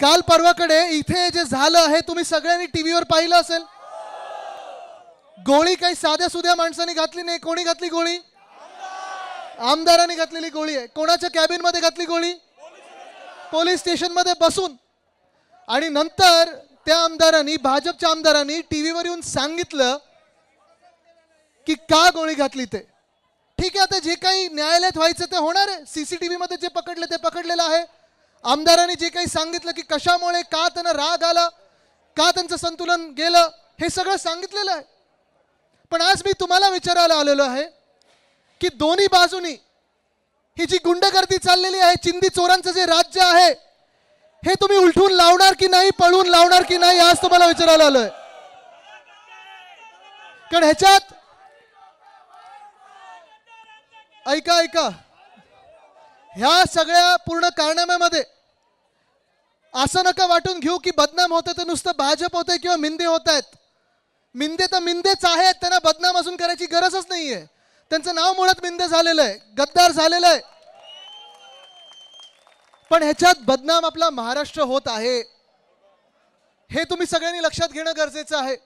काल परवाकडे इथे जे झालं हे तुम्ही सगळ्यांनी टीव्हीवर पाहिलं असेल. गोळी काही साध्या सुध्या माणसाने घातली नाही. कोणी घातली गोळी? आमदारांनी घातलेली गोळी आहे. कोणाच्या कॅबिनमध्ये घातली गोळी? पोलीस स्टेशनमध्ये बसून. आणि नंतर त्या आमदारांनी भाजपच्या आमदारांनी टीव्हीवर येऊन सांगितलं की का गोळी घातली ते. ठीक आहे आता जे काही न्यायालयात व्हायचं ते होणार आहे. सीसीटीव्ही मध्ये जे पकडले ते पकडलेलं आहे. आमदारांनी जे काही सांगितलं की कशामुळे का त्यांना राग आला का त्यांचं संतुलन गेलं हे सगळं सांगितलेलं आहे. पण आज मी तुम्हाला विचारायला आलेलो आहे की दोन्ही बाजूनी ही जी गुंडगर्दी चाललेली आहे चिंदी चोरांचं जे राज्य आहे हे तुम्ही उलटून लावणार की नाही पळून लावणार की नाही आज तुम्हाला विचारायला आलोय. कारण ह्याच्यात ऐका ऐका. ह्या सगळ्या पूर्ण कारनाम्यामध्ये असं नका वाटून घेऊ की बदनाम होतं ते नुसतं भाजप होतंय किंवा मिंदे होत आहेत मिंदे तर मिंदेच आहेत त्यांना बदनाम अजून करायची गरजच नाहीये. त्यांचं नाव मुळात मिंदे झालेलं आहे गद्दार झालेलं आहे. पण ह्याच्यात बदनाम आपला महाराष्ट्र होत आहे. हे तुम्ही सगळ्यांनी लक्षात घेणं गरजेचं आहे.